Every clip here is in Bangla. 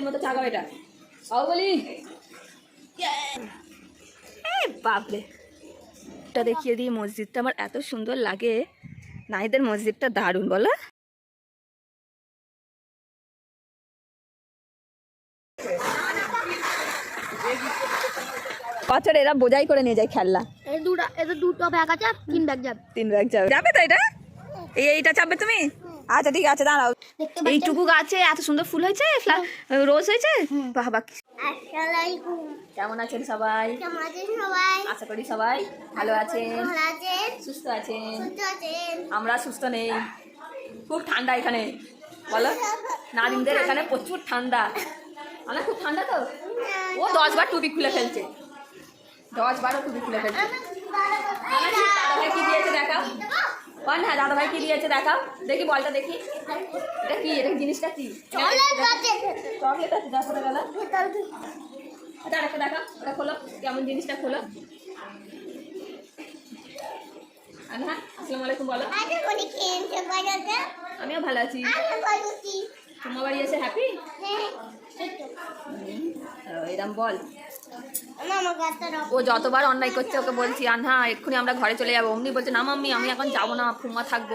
বাহুবলীর মতো চাগাও এটা। বাহুবলী। এই বাপরে। এটা দেখিয়ে দিই মসজিদটা আমার এত সুন্দর লাগে। নাইদের মসজিদটা দারুণ বলো। বছর এরা বোঝাই করে নিয়ে যায় খেলনা। এই দুটো এদের দুটো ব্যাগ আছে তিন ব্যাগ যাবে। তিন ব্যাগ যাবে। যাবে তো এটা? এই এইটা চাপবে তুমি? আচ্ছা ঠিক আছে দাঁড়াও। এইটুকু গাছে এত সুন্দর ফুল হয়েছে? রোজ হয়েছে? বাহ বাহ কেমন আছেন সবাই? কেমন আছেন সবাই? আশা করি সবাই ভালো আছেন। সুস্থ আছেন? আমরা সুস্থ নেই। খুব ঠান্ডা এখানে। বলো এখানে প্রচুর ঠান্ডা। মানে খুব ঠান্ডা তো? ও দশ বার টুপি খুলে ফেলছে। দশ বারও টুপি খুলে ফেলছে দাদাভাই কি দিয়েছে দেখাও বল হ্যাঁ দাদাভাই কি দিয়েছে দেখাও। দেখি বলটা দেখি। এটা কি? এটা জিনিসটা কি? চকলেট আছে যা করে গেল আচ্ছা আরেকটা দেখাও ওটা খোলো। কেমন জিনিসটা খোলো? আর হ্যাঁ আসসালামু আলাইকুম বলো। আমিও ভালো আছি। তোমার বাড়ি এসে হ্যাপি হ্যাঁ। এরম বল। ও যতবার অন্যায় করছে ওকে বলছি আনহা এক্ষুনি আমরা ঘরে চলে যাব। অমনি বলছে না মাম্মি আমি এখন যাব না ফুমা থাকব।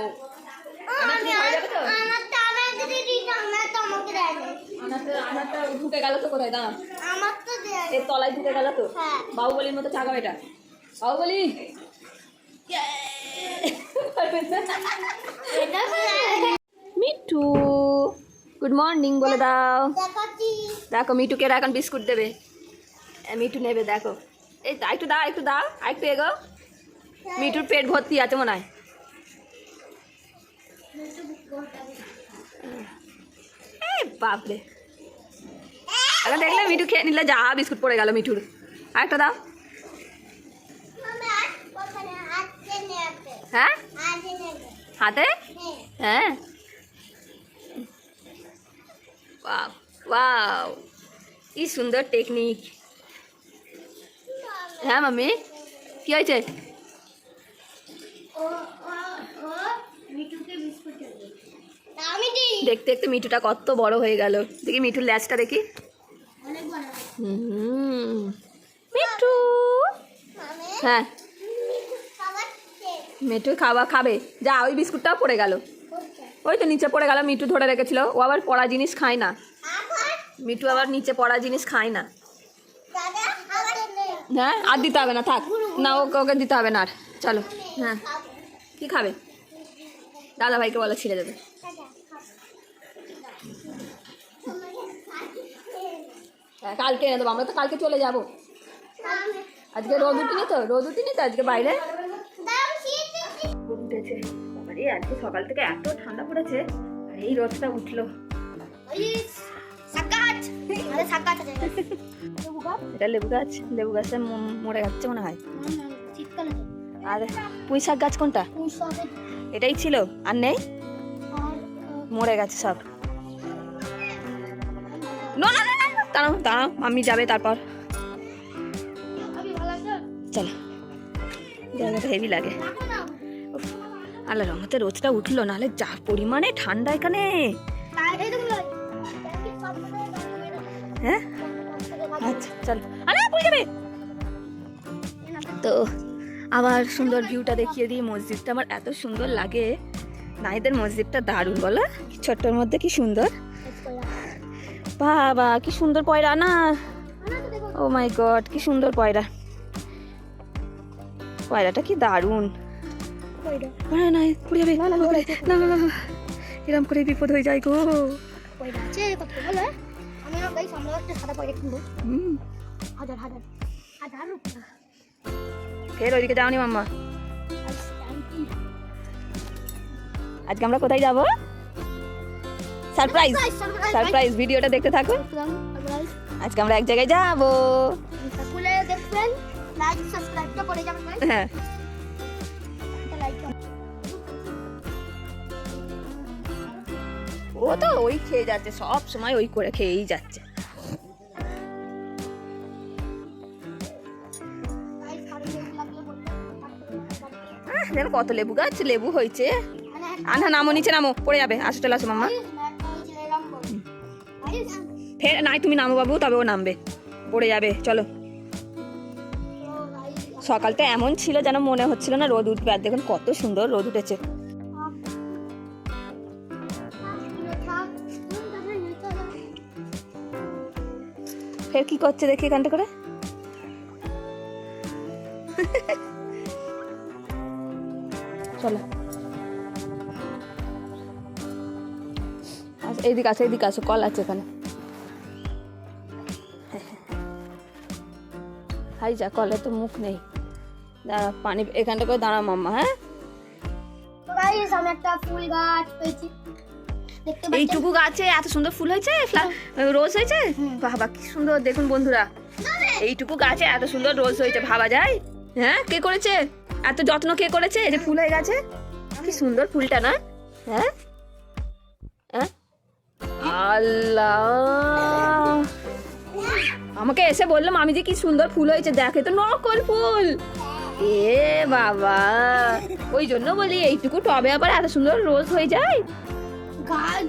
ঢুকে গেল তো? কোথায় দাঁড়া আমার তো দেয় এর তলায় ঢুকে গেল তো? হ্যাঁ। বাহুবলির মতো চাগাও এটা। বাহুবলি? মিঠু গুড মর্নিং বলে দাও। দেখো মিঠুকে এখন বিস্কুট দেবে। মিঠু নেবে দেখো। এই একটু দাও একটু দাও আর একটু এগো। মিঠুর পেট ভর্তি আছে মনে হয়। বাপরে। এখন দেখলে মিঠু খেয়ে নিলে যা বিস্কুট পড়ে গেল মিঠুর। আর একটা দাও। হ্যাঁ? হাতে? হ্যাঁ। হ্যাঁ ওয়াও ওয়াও কি সুন্দর টেকনিক হ্যাঁ মাম্মি? কি হয়েছে? দেখতে দেখতে মিঠুটা কত বড় হয়ে গেল। দেখি মিঠুর ল্যাচটা দেখি। মিঠু। হ্যাঁ। মিঠু খাওয়া খাবে। যা ওই বিস্কুটটাও পড়ে গেল। ওই তো নিচে পড়ে গেল মিঠু ধরে রেখেছিল। ও আবার পড়া জিনিস খায় না। মিঠু আবার নিচে পড়া জিনিস খায় নে। হ্যাঁ আর দিতে হবে না, থাক। না ওকে ওকে দিতে হবে না আর। চলো হ্যাঁ। কি খাবে? দাদা ভাইকে বলো, ছিঁড়ে দেবে। হ্যাঁ কালকে এনে দেবো। আমরা তো কালকে চলে যাব। আজকে রোদ উঠিনি তো, রোদ উঠিনি তো আজকে বাইরে? উঠেছে। বাবারে, আজকে সকাল থেকে এত ঠান্ডা পড়েছে, আর এই রোদটা উঠল। এটা লেবু গাছ লেবু গাছে মরে যাচ্ছে মনে হয়। আর পুঁই শাক গাছ কোনটা? এটাই ছিল। আর নেই? মরে গেছে সব। না না না দাঁড়াও দাঁড়াও মাম্মি যাবে তারপর। চলো। জায়গাটা হেভি লাগে। আল্লাহ রহমতে রোদটা উঠল নাহলে যা পরিমাণে ঠান্ডা এখানে। হ্যাঁ? চলো। আরে পড়ে যাবে তো আবার সুন্দর ভিউটা দেখিয়ে দিই। মসজিদটা আমার এত সুন্দর লাগে। নাইদের মসজিদটা দারুণ বলো? ছোট্টর মধ্যে কি সুন্দর? বাবা কি সুন্দর পয়রা না? ও মাই গড কি সুন্দর পয়রা। পয়রাটা কি দারুণ। না পড়ে যাবে। এরম করে বিপদ হয়ে যায় গো। আমি না গাইস আমরা একটা সাদা পয়সা কিনবো। হুম। হাজার হাজার হাজার রুপিয়া ফের ওইদিকে যাওনি মাম্মা। আজকে আমরা কোথায় যাব? সারপ্রাইজ সারপ্রাইজ ভিডিওটা দেখতে থাকুন আজকে আমরা এক জায়গায় যাব। দেখবেন লাইক সাবস্ক্রাইবটা করে যাবেন হ্যাঁ। ও তো ওই খেয়ে যাচ্ছে সব সময় ওই করে খেয়েই যাচ্ছে। আহ, দেখো কত লেবু গাছ লেবু হয়েছে। মানে আনা নামো নিচে নামো পড়ে যাবে। আসো চলে আসো মাম্মা। ফের নাই তুমি নামো বাবু তবে ও নামবে। পড়ে যাবে চলো। সকালটা এমন ছিল যেন মনে হচ্ছিল না রোদ উঠবে। আর দেখুন কত সুন্দর রোদ উঠেছে। ফের কি করছে দেখি এখানটা করে? চলো। আচ্ছা এইদিকে আসো এইদিকে আসো কল আছে এখানে। হাই যা কলে তো মুখ নেই। দাঁড়া পানি এখানটা করে দাঁড়া মাম্মা হ্যাঁ? গাইস আমি একটা ফুল গাছ পেয়েছি। এইটুকু গাছে এত সুন্দর ফুল হয়েছে? রোজ হয়েছে? বাবা কি সুন্দর দেখুন বন্ধুরা। এইটুকু গাছে এত সুন্দর রোজ হয়েছে ভাবা যায়। হ্যাঁ কে করেছে? এত যত্ন কে করেছে? এই যে ফুল হয়ে গেছে। কি সুন্দর ফুলটা না? হ্যাঁ? হ্যাঁ? আল্লাহ। আমাকে এসে বললাম আমি যে কি সুন্দর ফুল হয়েছে দেখে তো নকল ফুল। এ বাবা। ওই জন্য বলি এইটুকু টবে আবার এত সুন্দর রোজ হয়ে যায়। গাছ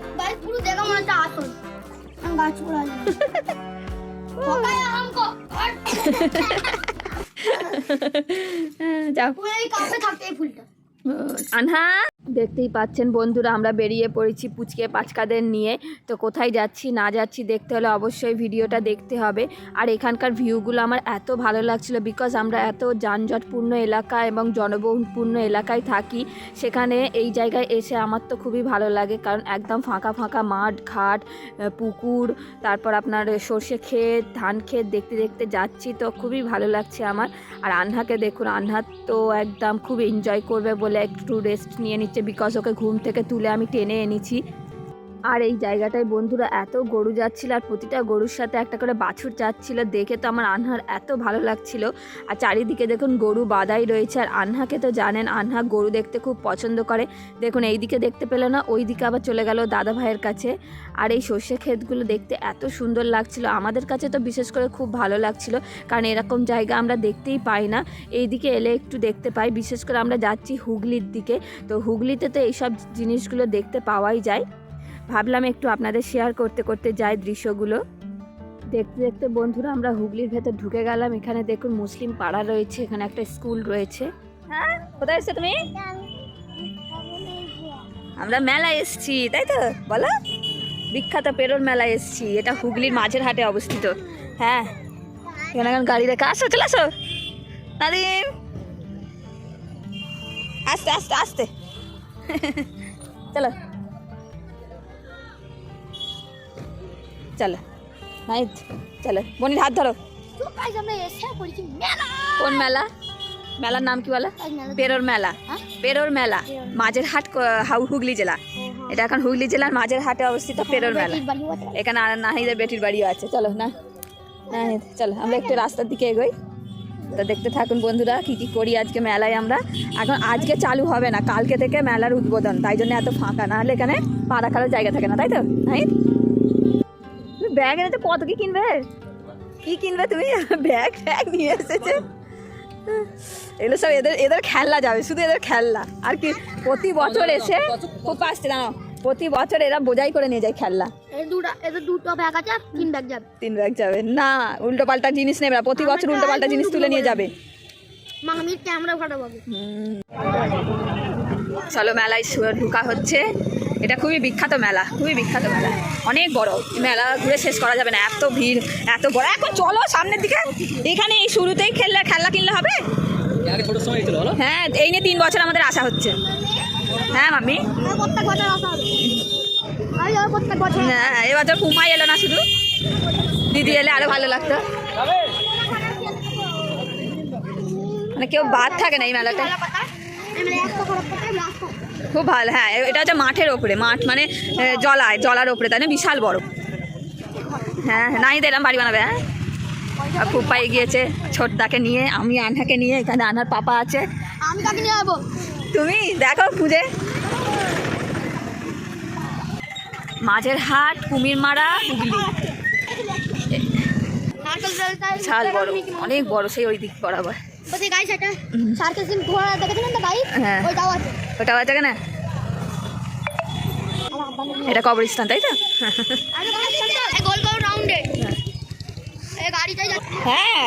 যাও। আনহা। দেখতেই পাচ্ছেন বন্ধুরা, আমরা বেরিয়ে পড়েছি পুচকে পাচকাদের নিয়ে। তো কোথায় যাচ্ছি, না যাচ্ছি দেখতে হলে অবশ্যই ভিডিওটা দেখতে হবে। আর এখানকার ভিউগুলো আমার এত ভালো লাগছিল বিকজ আমরা এত যানজটপূর্ণ এলাকা এবং জনবহুলপূর্ণ এলাকায় থাকি, সেখানে এই জায়গায় এসে আমার তো খুবই ভালো লাগে। কারণ একদম ফাঁকা ফাঁকা মাঠ, ঘাট পুকুর, তারপর আপনার সর্ষে ক্ষেত, ধান ক্ষেত দেখতে দেখতে যাচ্ছি তো খুবই ভালো লাগছে আমার। আর আনহাকে দেখুন আনহা তো একদম খুব এনজয় করবে বলে একটু রেস্ট নিয়ে নিচ্ছে। বিকজ ওকে ঘুম থেকে তুলে আমি টেনে এনেছি। আর এই জায়গাটায় বন্ধুরা এত গরু যাচ্ছিল আর প্রতিটা গরুর সাথে একটা করে বাছুর যাচ্ছিল, দেখে তো আমার আনহার এত ভালো লাগছিল। আর চারিদিকে দেখুন গরু বাদাই রয়েছে, আর আনহাকে তো জানেন, আনহা গরু দেখতে খুব পছন্দ করে। দেখুন এই দিকে দেখতে পেল না, ওই দিকে আবার চলে গেল দাদা ভাইয়ের কাছে। আর এই সর্ষে ক্ষেতগুলো দেখতে এত সুন্দর লাগছিল, আমাদের কাছে তো বিশেষ করে খুব ভালো লাগছিল, কারণ এরকম জায়গা আমরা দেখতেই পাই না। এইদিকে এলে একটু দেখতে পাই, বিশেষ করে আমরা যাচ্ছি হুগলির দিকে। তো হুগলিতে তো এইসব জিনিসগুলো দেখতে পাওয়াই যায়। ভাবলাম একটু আপনাদের শেয়ার করতে করতে যাই দৃশ্যগুলো। দেখতে দেখতে বন্ধুরা, আমরা হুগলির ভেতর ঢুকে গেলাম। এখানে দেখুন মুসলিম পাড়া রয়েছে, এখানে একটা স্কুল রয়েছে। হ্যাঁ কোথায় এসছো তুমি? আমরা মেলায় এসছি, তাই তো? বলো। বিখ্যাত পেরোর মেলায় এসছি, এটা হুগলির মাঝের হাটে অবস্থিত। হ্যাঁ। এখানে এখন গাড়ি রেখে আসো, চলে আসো। নাদিম। আস্তে আস্তে আস্তে। চলো। চলো। নাই চলো। বনির হাত ধরো। কোন মেলা? মেলার নাম কি বলো? মেলা। পেরোর মেলা। হ্যাঁ? পেরোর মেলা। মাঝের হাট হুগলি জেলা। এটা এখন হুগলি জেলার মাঝের হাটে অবস্থিত পেরোর মেলা। এখানে আর নাহিদের বেটির বাড়িও আছে। চলো না? নাহিদ চলো আমরা একটু রাস্তার দিকে এগোই। তো দেখতে থাকুন বন্ধুরা কি কি করি আজকে মেলায় আমরা। এখন আজকে চালু হবে না কালকে থেকে মেলার উদ্বোধন। তাই জন্য এত ফাঁকা। না হলে এখানে পা রাখারও জায়গা থাকে না তাই তো নাহিদ? ব্যাগ এনেছো কত কি কিনবে? কি কিনবে তুমি? ব্যাগ ব্যাগ নিয়ে এসেছে। এগুলো সব এদের এদের খেলনা যাবে শুধু এদের খেলনা। আর কি প্রতি বছর এসে খুব আসছে না প্রতি বছর এরা বোঝাই করে নিয়ে যায় খেলনা। দুটো ব্যাগ আছে তিন ব্যাগ যাবে। তিন ব্যাগ যাবে। না উল্টো পাল্টা জিনিস নেবে না। প্রতি বছর উল্টো পাল্টা জিনিস তুলে নিয়ে যাবে। মা আমি ক্যামেরা ফাটাবো। চলো মেলায় ঢোকা হচ্ছে। এটা খুবই বিখ্যাত মেলা খুবই বিখ্যাত মেলা। অনেক বড়। মেলা ঘুরে শেষ করা যাবে না এত ভিড় এত বড়। এখন চলো সামনের দিকে। এখানে এই শুরুতেই খেললে খেলনা কিনলে হবে? হ্যাঁ এই নিয়ে তিন বছর আমাদের আশা হচ্ছে। হ্যাঁ বছর হ্যাঁ এবছর পুমাই এলো না শুধু? দিদি এলে আরও ভালো লাগতো। মানে কেউ বাদ থাকে না এই মেলাতে। খুব ভালো হ্যাঁ এটা হচ্ছে মাঠের ওপরে মাঠ মানে জলায় জলার ওপরে তাই না? বিশাল বড়। হ্যাঁ হ্যাঁ, নাই দিলাম বাড়ি বানাবে হ্যাঁ? আর খুব পাই গিয়েছে ছোটদাকে নিয়ে আমি আনহাকে নিয়ে এখানে আনহার পাপা আছে। আমি কাকে নিয়ে যাব? তুমি দেখো খুঁজে। মাঝের হাট কুমির মারা হুগলি। বিশাল বড় অনেক বড় সেই ওই দিক বরাবর। বলছি গাইস সার্কেল ঘোড়া দেখেছিলেন তো গাইস। ওইটাও আছে ওটা আব্বা নিয়ে এটা কবরস্থান তাই তো? হ্যাঁ।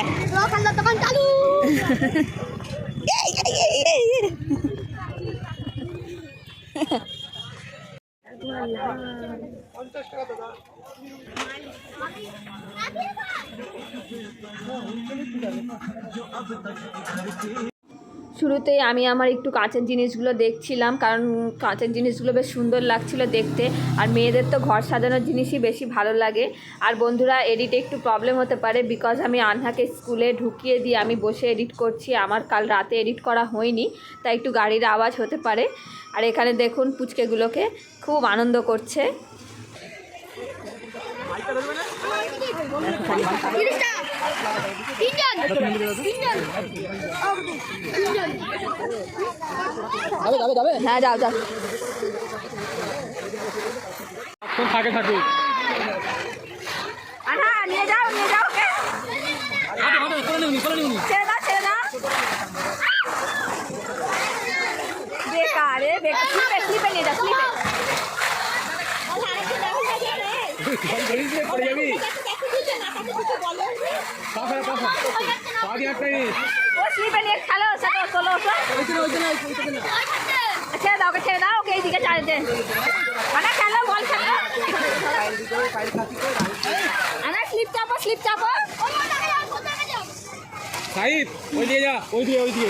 ঠান্ডার দোকান চালু। শুরুতেই আমি আমার একটু কাঁচের জিনিসগুলো দেখছিলাম কারণ কাঁচের জিনিসগুলো বেশ সুন্দর লাগছিল দেখতে। আর মেয়েদের তো ঘর সাজানোর জিনিসই বেশি ভালো লাগে। আর বন্ধুরা এডিটে একটু প্রবলেম হতে পারে বিকজ আমি আনহাকে স্কুলে ঢুকিয়ে দিয়ে আমি বসে এডিট করছি। আমার কাল রাতে এডিট করা হয়নি তাই একটু গাড়ির আওয়াজ হতে পারে। আর এখানে দেখুন পুচকেগুলোকে খুব আনন্দ করছে। হ্যাঁ যাও যাও। থাকে থাকবে? নিয়ে যাও নিয়ে যাও ওকে। হাঁটো হাঁটো করে নিউনি করে নিউনি ছেড়ে দাও ছেড়ে দাও। বেকার বেকার। স্লিপে স্লিপে নিয়ে যা স্লিপে। ছেড়ে দাও ওকে ছেড়ে দাও ওকে এইদিকে চালিয়ে আনা খেলো বল খেলো। আনা স্লিপ চাপো স্লিপ চাপো। ওই দিয়ে যা ওই দিয়ে ওই দিয়ে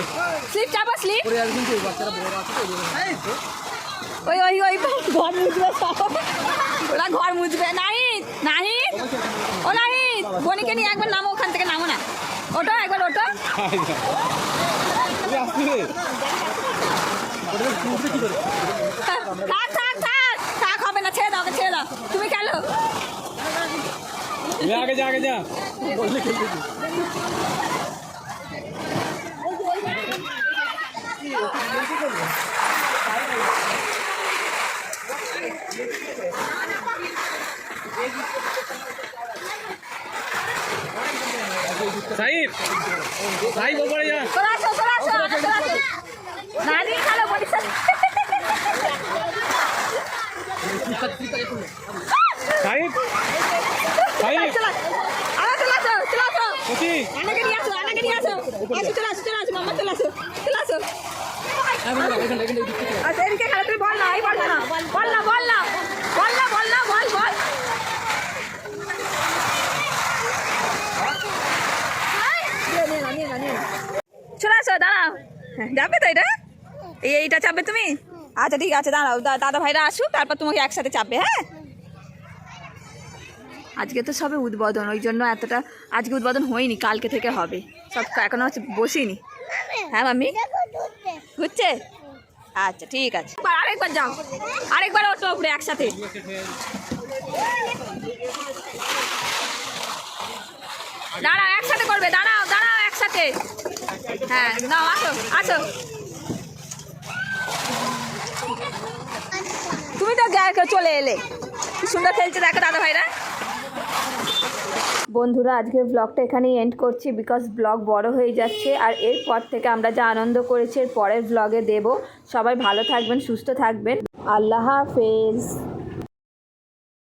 স্লিপ চাপো স্লিপ। পড়ে যাবে কিন্তু বাচ্চারা বড় আছে তো ওই ওই ওই ঘর মুছবে ওরা ঘর মুছবে। নাহিদ নাহি? ও নাহি বনিকে নিয়ে একবার নামো ওখান থেকে নামো না। ওটো একবার ওটো থাক থাক থাক থাক হবে না ছেড়ে দাও ছেড়ে দাও। তুমি খেলো। আগে যা আগে যা। Thank you. চলে আরে চলে আসো চলে আসো। কোচি আনাকে নিয়ে আসো আনাকে নিয়ে আসো। আসো চলে আসো চলে আসো মাম্মা চলে আসো চলে আসো। এখানে আচ্ছা এদিকে খেলো তুমি বল না এই বল না বল না বল না বল না বল না বল বল নিয়ে নে না, নিয়ে না, নিয়ে না। চলে আসো দাঁড়াও হ্যাঁ, যাবে তো এটা? এইটা চাপবে তুমি? আচ্ছা ঠিক আছে, দাঁড়াও দাদা ভাইরা আসুক, তারপর তোমাকে একসাথে চাপবে হ্যাঁ? আজকে তো সবে উদ্বোধন, ওই জন্য এতটা, আজকে উদ্বোধন হয়নি, কালকে থেকে হবে। সব এখনও হচ্ছে বসিনি। হ্যাঁ মাম্মি? হচ্ছে? আচ্ছা ঠিক আছে। আরেকবার যাও। আরেকবার ওঠো উপরে একসাথে। দাঁড়াও, একসাথে করবে, দাঁড়াও দাঁড়াও একসাথে। হ্যাঁ নাও, আসো আসো। তুমি তো চলে এলে। সুন্দর খেলছে দেখো দাদা ভাইরা। বন্ধুরা, আজকে ব্লগটা এখানেই এন্ড করছি বিকজ ব্লগ বড় হয়ে যাচ্ছে আর এরপর থেকে আমরা যা আনন্দ করেছি, এর পরের ব্লগে দেব। সবাই ভালো থাকবেন, সুস্থ থাকবেন। আল্লাহ হাফেজ।